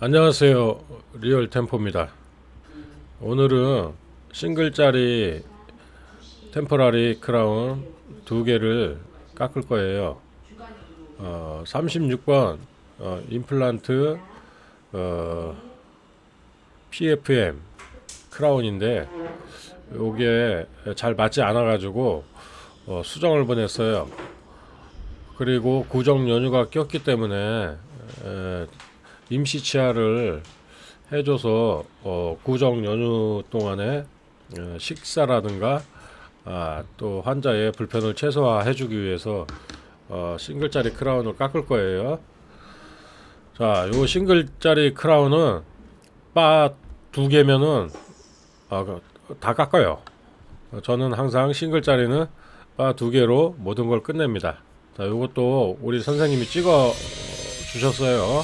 안녕하세요. 리얼 템포입니다. 오늘은 싱글짜리 템포라리 크라운 두 개를 깎을 거예요. 어, 36번 어, 임플란트 어, PFM 크라운인데 요게 잘 맞지 않아 가지고 어, 수정을 보냈어요. 그리고 구정 연유가 꼈기 때문에 에, 임시 치아를 해줘서 어, 구정 연휴 동안에 어, 식사라든가 아, 또 환자의 불편을 최소화해주기 위해서 어, 싱글짜리 크라운을 깎을 거예요. 자, 요 싱글짜리 크라운은 바 두 개면은 아, 그, 다 깎아요. 어, 저는 항상 싱글짜리는 바 두 개로 모든 걸 끝냅니다. 자, 요것도 우리 선생님이 찍어 주셨어요.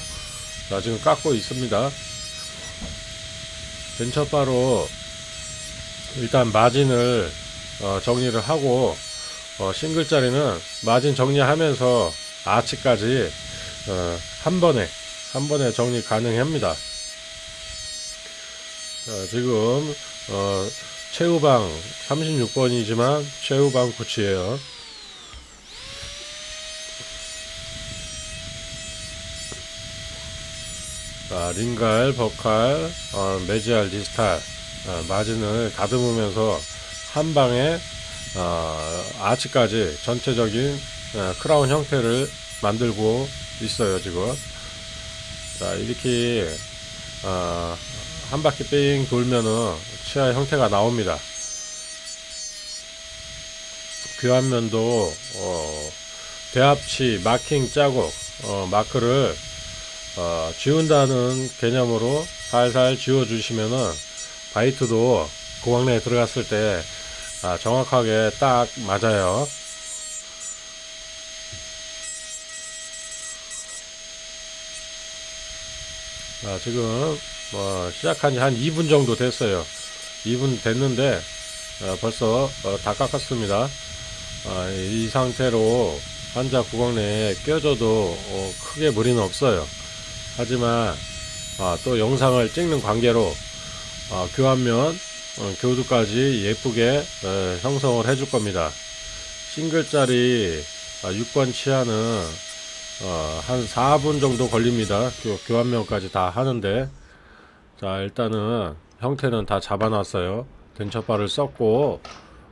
자, 지금 깎고 있습니다. 벤처바로 일단 마진을 어, 정리를 하고 어, 싱글짜리는 마진 정리하면서 아치까지 어, 한 번에 한 번에 정리 가능합니다. 자, 지금 어, 최후방 36번이지만 최후방 구치예요. 자, 링갈, 버칼, 어, 메지알, 디스탈 어, 마진을 다듬으면서 한 방에 어, 아치까지 전체적인 어, 크라운 형태를 만들고 있어요 지금. 자 이렇게 어, 한 바퀴 삥 돌면은 치아 형태가 나옵니다. 교환면도 어, 대합치 마킹 자국 어, 마크를 어, 지운다는 개념으로 살살 지워주시면은 바이트도 고강 내에 들어갔을 때 아, 정확하게 딱 맞아요. 아, 지금 뭐 시작한 지 한 2분 정도 됐어요. 2분 됐는데 어, 벌써 어, 다 깎았습니다. 아, 이 상태로 환자 구강 내에 껴줘도 어, 크게 무리는 없어요. 하지만 아, 또 영상을 찍는 관계로 아, 교환면 어, 교두까지 예쁘게 에, 형성을 해줄 겁니다. 싱글짜리 아, 6번 치아는 어, 한 4분 정도 걸립니다. 교, 교환면까지 다 하는데 자 일단은 형태는 다 잡아놨어요. 덴처바를 썼고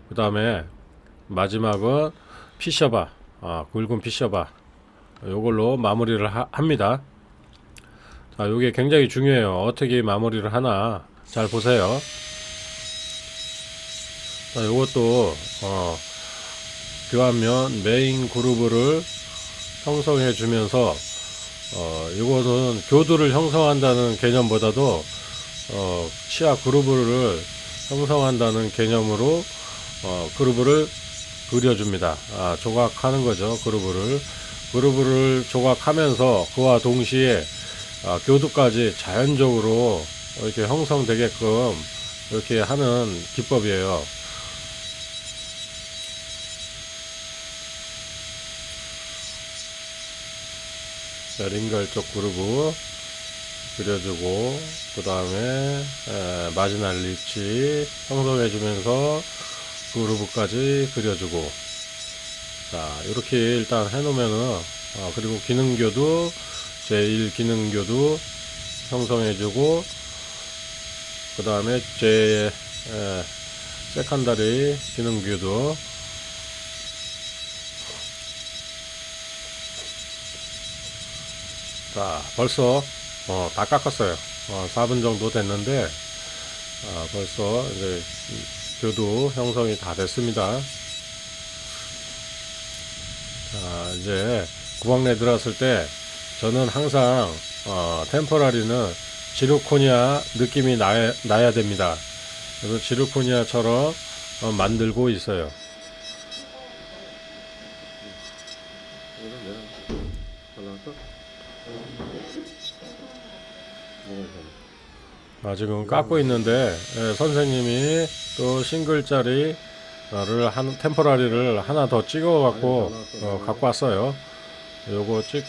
그 다음에 마지막은 피셔바 아, 굵은 피셔바 요걸로 마무리를 하- 합니다. 자, 요게 굉장히 중요해요. 어떻게 마무리를 하나 잘 보세요. 자, 요것도 어, 교환면 메인 그루브를 형성해 주면서 어, 요거는 교두를 형성한다는 개념보다도 어, 치아 그루브를 형성한다는 개념으로 어, 그루브를 그려줍니다. 아, 조각하는 거죠. 그루브를 그루브를 조각하면서 그와 동시에 아, 교두까지 자연적으로 이렇게 형성되게끔 이렇게 하는 기법이에요. 자, 링갈 쪽 그루브 그려주고 그 다음에 마지날 리치 형성해주면서 그루브까지 그려주고 자 이렇게 일단 해놓으면은 어, 그리고 기능교도 제1 기능교도 형성해주고 그 다음에 제 에, 세컨다리 기능교도. 자 벌써 어, 다 깎았어요. 어, 4분 정도 됐는데 어, 벌써 이제 이 교도 형성이 다 됐습니다. 자 이제 구멍내 들어왔을 때 저는 항상 어, 템포라리는 지르코니아 느낌이 나야, 나야 됩니다. 그래서 지르코니아처럼 어, 만들고 있어요. 아, 지금 깎고 있는데 예, 선생님이 또 싱글짜리를 한 템포라리를 하나 더 찍어 갖고 어, 갖고 왔어요. 요거 찍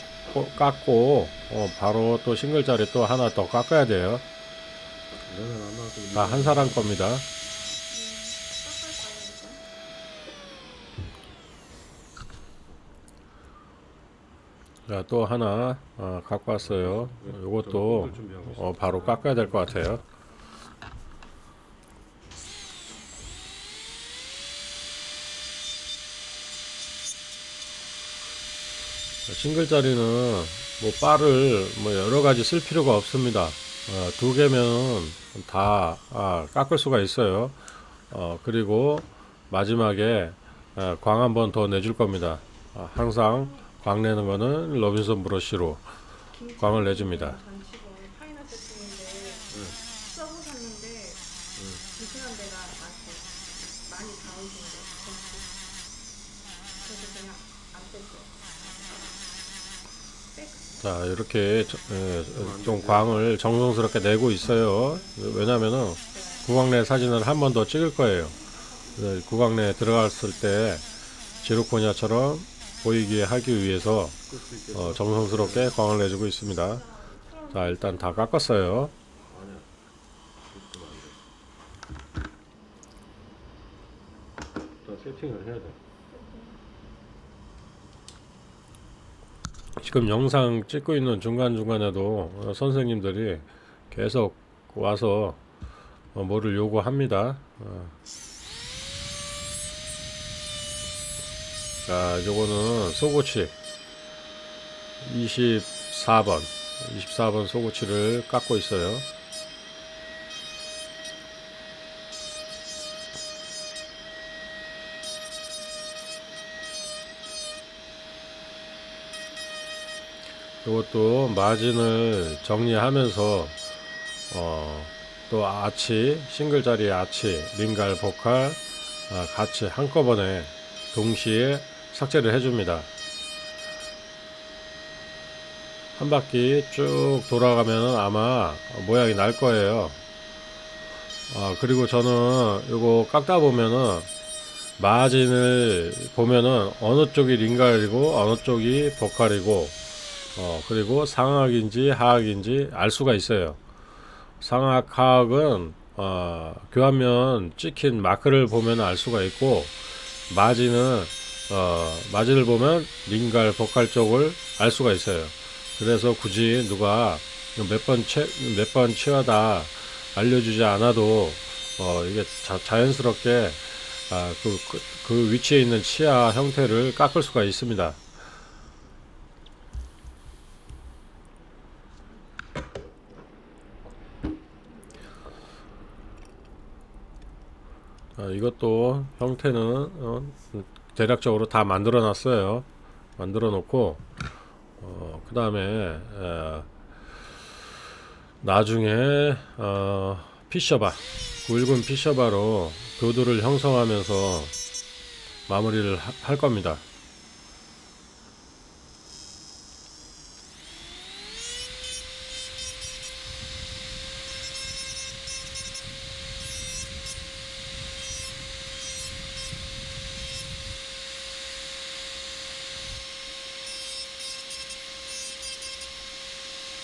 깎고, 어, 바로 또 싱글 자리 또 하나 더 깎아야 돼요. 다 한 사람 겁니다. 자, 또 하나 어, 갖고 왔어요. 이것도 어, 바로 깎아야 될 것 같아요. 싱글자리는 뭐 바를 뭐 여러 가지 쓸 필요가 없습니다. 어, 두 개면 다 아, 깎을 수가 있어요. 어, 그리고 마지막에 어, 광한 번 더 내줄 겁니다. 어, 항상 광 내는 거는 로빈son 브러쉬로 광을 내줍니다. 뺐어요. 백자 이렇게 저- 예, 좀 광을 정성스럽게 내고 있어요. 왜냐면은 구광내 사진을 한 번 더 찍을 거예요. 네, 구광내에 들어갔을 때 지르코니아처럼 보이게 하기 위해서 어, 정성스럽게 광을 내주고 있습니다. 자 일단 다 깎았어요. 세팅을 해야 돼. 지금 영상 찍고 있는 중간 중간에도 어, 선생님들이 계속 와서 어, 뭐를 요구합니다. 어. 자, 요거는 소고치 24번, 24번 소고치를 깎고 있어요. 이것도 마진을 정리하면서 어, 또 아치 싱글 자리 아치 민갈 보컬 아, 같이 한꺼번에 동시에 삭제를 해줍니다. 한 바퀴 쭉 돌아가면 아마 모양이 날 거예요. 아, 그리고 저는 이거 깎다 보면은 마진을 보면은 어느 쪽이 링갈이고 어느 쪽이 보컬이고 어, 그리고 상악인지 하악인지 알 수가 있어요. 상악, 하악은 어, 교환면 찍힌 마크를 보면 알 수가 있고 마진은 어, 마진을 보면 링갈, 보컬 쪽을 알 수가 있어요. 그래서 굳이 누가 몇번 채, 몇번 치하다 알려주지 않아도 어, 이게 자, 자연스럽게 아, 그, 그, 그 위치에 있는 치아 형태를 깎을 수가 있습니다. 아, 이것도 형태는 어, 대략적으로 다 만들어 놨어요. 만들어 놓고 어, 그 다음에 나중에 어, 피셔바 굵은 피셔바로 교두를 형성하면서 마무리를 하- 할 겁니다.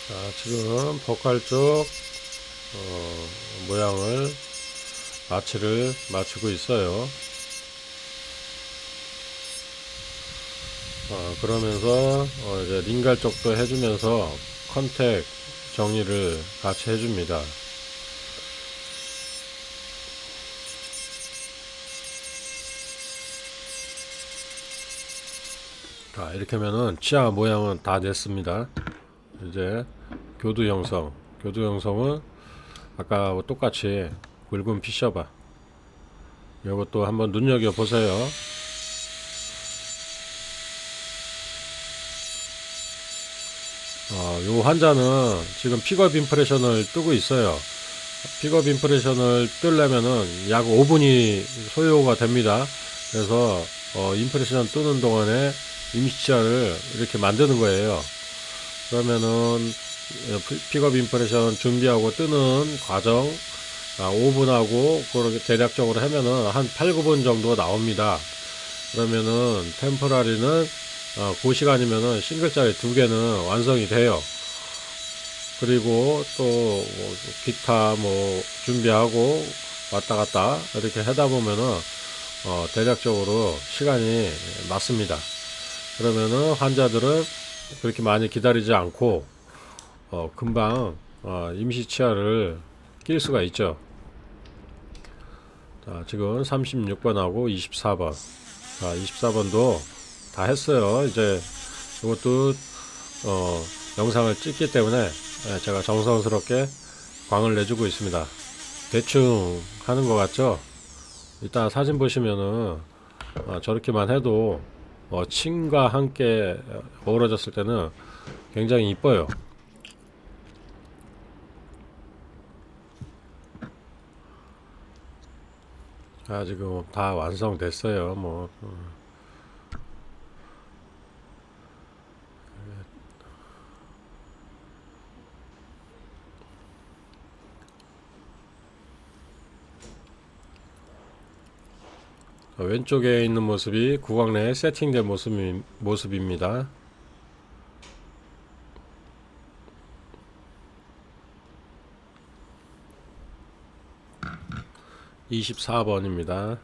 자, 지금 보컬 쪽 어, 모양을 마취를 맞추고 있어요. 어, 그러면서 어, 이제 링갈 쪽도 해주면서 컨택 정리를 같이 해줍니다. 자, 이렇게 하면은 치아 모양은 다 됐습니다. 이제 교두 형성. 교두 형성은 아까 똑같이 굵은 피셔봐. 이것도 한번 눈여겨 보세요. 어, 요 환자는 지금 픽업 임프레션을 뜨고 있어요. 픽업 임프레션을 뜨려면은 약 5분이 소요가 됩니다. 그래서 어, 임프레션 뜨는 동안에 임시치아를 이렇게 만드는 거예요. 그러면은 픽업 임프레션 준비하고 뜨는 과정 아, 5분하고 그렇게 대략적으로 하면은 한 8, 9분 정도 나옵니다. 그러면은 템포라리는 어, 그 시간이면은 싱글짜리 두 개는 완성이 돼요. 그리고 또 뭐 기타 뭐 준비하고 왔다 갔다 이렇게 하다 보면은 어, 대략적으로 시간이 맞습니다. 그러면은 환자들은 그렇게 많이 기다리지 않고 어, 금방 어, 임시 치아를 낄 수가 있죠. 자, 지금 36번하고 24번. 자, 24번도 다 했어요. 이제 이것도 어, 영상을 찍기 때문에 예, 제가 정성스럽게 광을 내주고 있습니다. 대충 하는 것 같죠? 이따 사진 보시면은 어, 저렇게만 해도 어, 침과 함께 어우러졌을 때는 굉장히 이뻐요. 자, 지금 다 완성됐어요. 뭐. 음. 자, 왼쪽에 있는 모습이 구강 내에 세팅된 모습이, 모습입니다. (24번입니다)